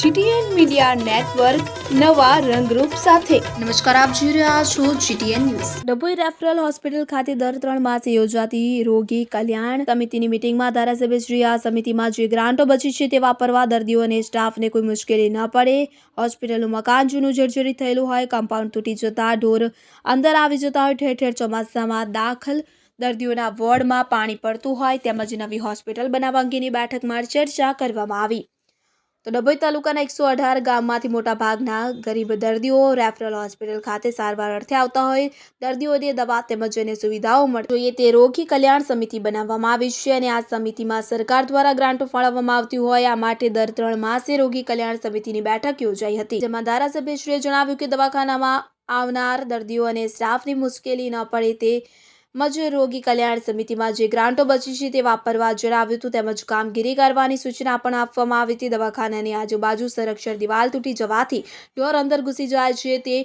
GTN media network નવા રંગરૂપ સાથે. નમસ્કાર આપ જોઈ રહ્યા છો GTN news. Dabhoi referral hospital ખાતે દર ત્રણ માસે યોજાતી રોગી કલ્યાણ સમિતિની મિટિંગમાં ધારાસભ્યશ્રી આ સમિતિમાં જે ગ્રાન્ટો બચી છે તે વાપરવા દર્દીઓ અને સ્ટાફને કોઈ મુશ્કેલી ન પડે. હોસ્પિટલનું મકાન જૂનું જર્જરિત થયેલું હોય કમ્પાઉન્ડ તૂટી જતા ઢોર અંદર આવી જતા હોય ઠેર ઠેર ચોમાસામાં દાખલ દર્દીઓના વોર્ડમાં પાણી પડતું હોય તેમજ નવી હોસ્પિટલ બનાવવા અંગેની બેઠકમાં ચર્ચા કરવામાં આવી. તો ડભોઈ તાલુકાના એકસો અઢાર ગામમાંથી મોટા ભાગના ગરીબ દર્દીઓ રેફરલ હોસ્પિટલ ખાતે સારવાર અર્થે આવતા હોય. દર્દીઓને દવા તેમજ અન્ય સુવિધાઓ મળે જોઈએ તે રોગી કલ્યાણ સમિતિ બનાવવામાં આવી છે અને આ સમિતિમાં સરકાર દ્વારા ગ્રાન્ટો ફાળવવામાં આવતી હોય. આ માટે દર ત્રણ માસે રોગી કલ્યાણ સમિતિની બેઠક યોજાઈ હતી. જેમાં ધારાસભ્યશ્રીએ જણાવ્યું કે દવાખાનામાં આવનાર દર્દીઓ અને સ્ટાફની મુશ્કેલી ન પડે તે મજ રોગી કલ્યાણ સમિતિમાં જે ગ્રાન્ટો બચી છે તે વાપરવા જણાવ્યું હતું. તેમજ કામગીરી કરવાની સૂચના પણ આપવામાં આવી હતી. દવાખાનાની આજુબાજુ સંરક્ષણ દિવાલ તૂટી જવાથી ઢોર અંદર ઘૂસી જાય છે. તે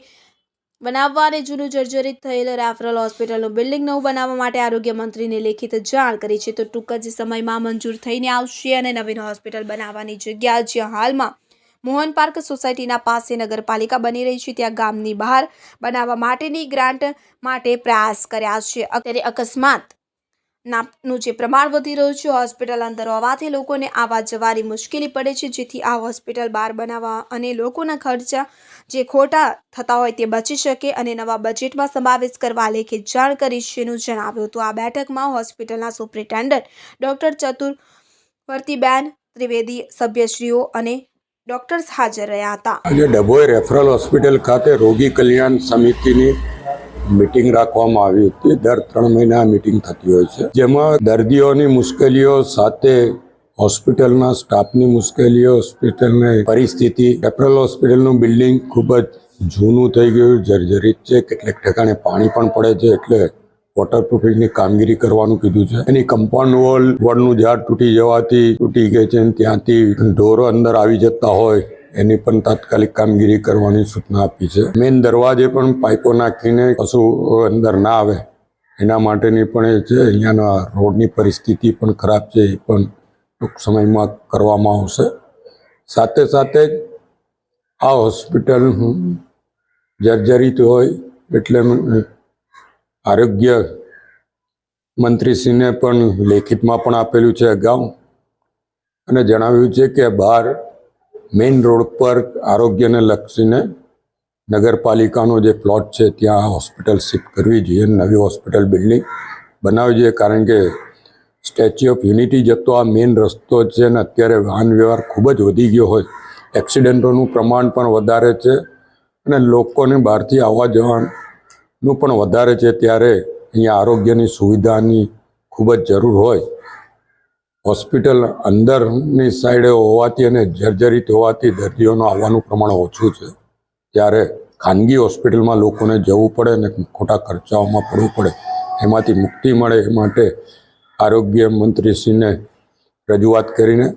બનાવવા અને જૂનું જર્જરિત થયેલ રેફરલ હોસ્પિટલનું બિલ્ડિંગ નવું બનાવવા માટે આરોગ્ય મંત્રીને લેખિત જાણ કરી છે. તો ટૂંક જ સમયમાં મંજૂર થઈને આવશે અને નવીન હોસ્પિટલ બનાવવાની જગ્યા જ્યાં હાલમાં મોહન પાર્ક સોસાયટીના પાસે નગરપાલિકા બની રહી છે. ત્યાં ગામની બહાર બનાવવા માટેની ગ્રાન્ટ માટે પ્રયાસ કર્યા છે. અત્યારે અકસ્માત નાનું જે પ્રમાણ વધી રહ્યું છે, હોસ્પિટલ અંદર હોવાથી લોકોને આવવા જવાની મુશ્કેલી પડે છે. જેથી આ હોસ્પિટલ બહાર બનાવવા અને લોકોના ખર્ચા જે ખોટા થતા હોય તે બચી શકે અને નવા બજેટમાં સમાવેશ કરવા લેખે જાણ કરી છેનું જણાવ્યું હતું. આ બેઠકમાં હોસ્પિટલના સુપ્રિન્ટેન્ડન્ટ ડૉક્ટર ચતુર્વર્તીબેન ત્રિવેદી સભ્યશ્રીઓ અને ડોક્ટર્સ હાજર રહ્યા હતા. આજે ડભોઈ રેફરલ હોસ્પિટલ ખાતે રોગી કલ્યાણ સમિતિની મિટિંગ રાખવામાં આવી હતી. દર ત્રણ મહિના મિટિંગ થતી હોય છે. જેમાં દર્દીઓની મુશ્કેલીઓ સાથે હોસ્પિટલના સ્ટાફની મુશ્કેલીઓ, હોસ્પિટલની પરિસ્થિતિ. રેફરલ હોસ્પિટલનું બિલ્ડિંગ ખૂબ જ જૂનું થઈ ગયું. જર્જરિત છે. કેટલાક ઠેકાણે પાણી પણ પડે છે. એટલે વોટરપ્રૂફિંગની કામગીરી કરવાનું કીધું છે. એની કમ્પાઉન્ડ વોલ વડનું ઝાડ તૂટી જવાથી તૂટી ગઈ છે ત્યાંથી ઢોરો અંદર આવી જતા હોય, એની પણ તાત્કાલિક કામગીરી કરવાની સૂચના આપી છે. મેઇન દરવાજે પણ પાઇપો નાખીને કશું અંદર ના આવે. એના માટેની પણ એ છે, અહીંયાના રોડની પરિસ્થિતિ પણ ખરાબ છે, એ પણ ટૂંક સમયમાં કરવામાં આવશે. સાથે સાથે આ હોસ્પિટલ જર્જરિત હોય એટલે આરોગ્ય મંત્રીશ્રીને પણ લેખિતમાં પણ આપેલું છે અગાઉ અને જણાવ્યું છે કે બહાર મેઇન રોડ પર આરોગ્યને લક્ષીને નગરપાલિકાનો જે પ્લોટ છે, ત્યાં હોસ્પિટલ શિફ્ટ કરવી જોઈએ, નવી હોસ્પિટલ બિલ્ડિંગ બનાવવી જોઈએ, કારણ કે સ્ટેચ્યુ ઓફ યુનિટી જતો આ મેઇન રસ્તો છે અને અત્યારે વાહન વ્યવહાર ખૂબ જ વધી ગયો હોય. એક્સિડન્ટોનું પ્રમાણ પણ વધારે છે અને લોકોને બહારથી આવવા જવાનું પણ વધારે છે ત્યારે અહીંયા આરોગ્યની સુવિધાની ખૂબ જ જરૂર હોય. હોસ્પિટલ અંદરની સાઈડે હોવાથી અને જર્જરિત હોવાથી દર્દીઓનું આવવાનું પ્રમાણ ઓછું છે. ત્યારે ખાનગી હોસ્પિટલમાં લોકોને જવું પડે અને ખોટા ખર્ચાઓમાં પડવું પડે. એમાંથી મુક્તિ મળે એ માટે આરોગ્ય મંત્રીશ્રીને રજૂઆત કરીને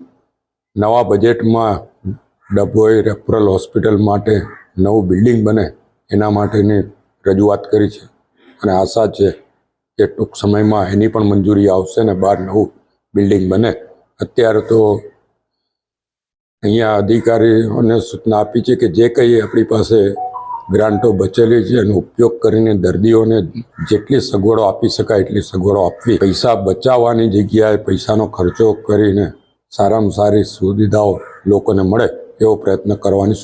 નવા બજેટમાં ડભોઈ રેફરલ હોસ્પિટલ માટે નવું બિલ્ડિંગ બને એના માટેની રજૂઆત કરી છે. અને આશા છે કે ટૂંક સમયમાં એની પણ મંજૂરી આવશે ને બહાર નવું બિલ્ડિંગ બને. અત્યારે તો અહીંયા અધિકારીઓને સૂચના આપી છે કે જે કંઈ આપણી પાસે ગ્રાન્ટો બચેલી છે, એનો ઉપયોગ કરીને દર્દીઓને જેટલી સગવડો આપી શકાય એટલી સગવડો આપવી. પૈસા બચાવવાની જગ્યાએ પૈસાનો ખર્ચો કરીને સારામાં સારી સુવિધાઓ લોકોને મળે એવો પ્રયત્ન કરવાની